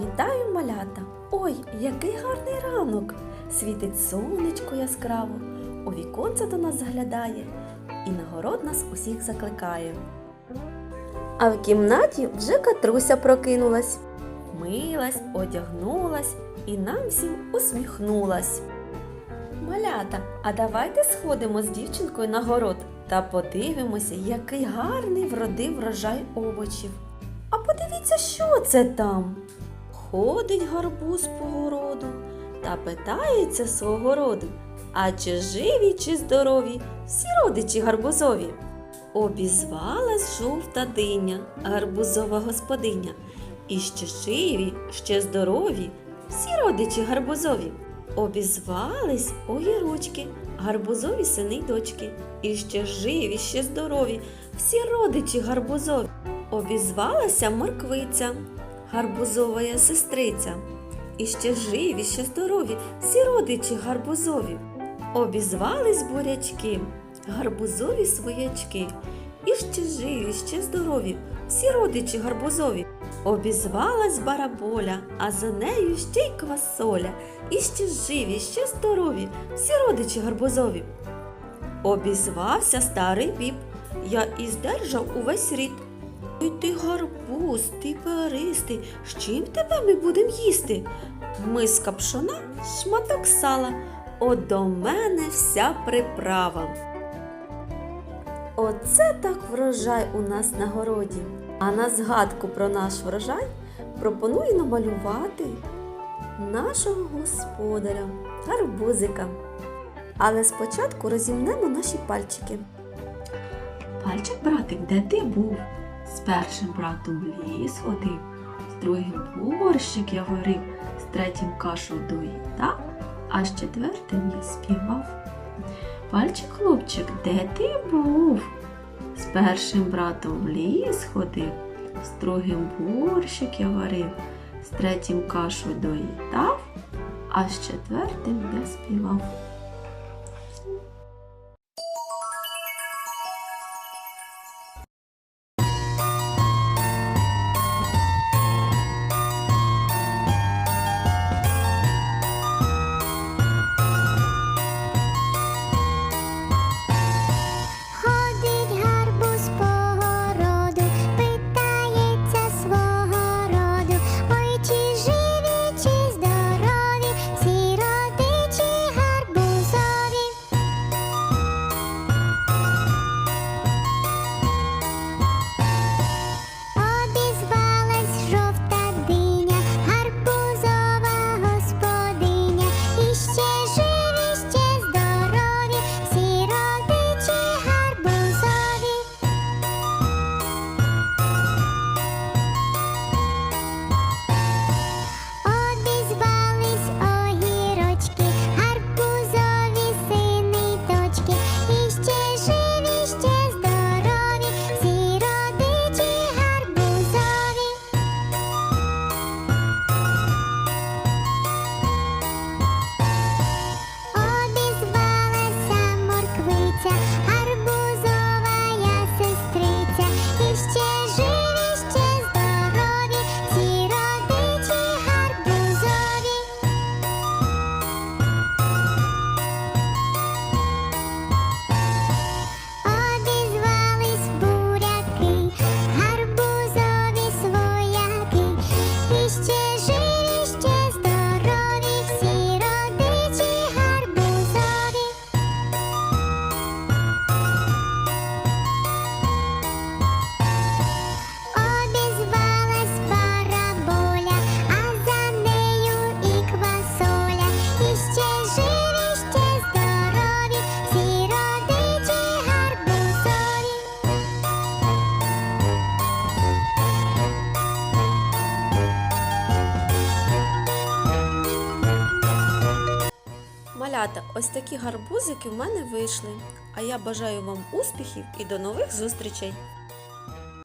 Вітаю малята! Ой, який гарний ранок! Світить сонечко яскраво, у віконце до нас заглядає і на город нас усіх закликає. А в кімнаті вже Катруся прокинулась, милась, одягнулась і нам всім усміхнулась. Малята, а давайте сходимо з дівчинкою на город та подивимося, який гарний вродив врожай овочів. А подивіться, що це там? Ходить гарбуз по городу та питається свого роду, а чи живі, чи здорові всі родичі гарбузові? Обізвалась жовта диня, гарбузова господиня. І ще живі, ще здорові, всі родичі гарбузові. Обізвались огірочки, гарбузові сини й дочки. І ще живі, ще здорові, всі родичі гарбузові. Обізвалася морквиця, гарбузова я сестриця. І ще живі, ще здорові, всі родичі гарбузові. Обізвались бурячки, гарбузові своячки. І ще живі, ще здорові, всі родичі гарбузові. Обізвалась бараболя, а за нею ще й квасоля. І ще живі, ще здорові, всі родичі гарбузові. Обізвався старий піп, я іздержав увесь рід. Ой ти гарбуз, ти перистий, з чим тебе ми будем їсти? Миска пшона, шматок сала, от до мене вся приправа. Оце так врожай у нас на городі. А на згадку про наш врожай пропоную намалювати нашого господаря, гарбузика. Але спочатку розімнемо наші пальчики. Пальчик, братик, де ти був? З першим братом ліс ходив, з другим борщик я варив, з третім кашу доїдав, а з четвертим я співав. Пальчик, хлопчик, де ти був? З першим братом ліс ходив, з другим борщик я варив, з третім кашу доїдав, а з четвертим я співав. Малята, ось такі гарбузики в мене вийшли. А я бажаю вам успіхів і до нових зустрічей!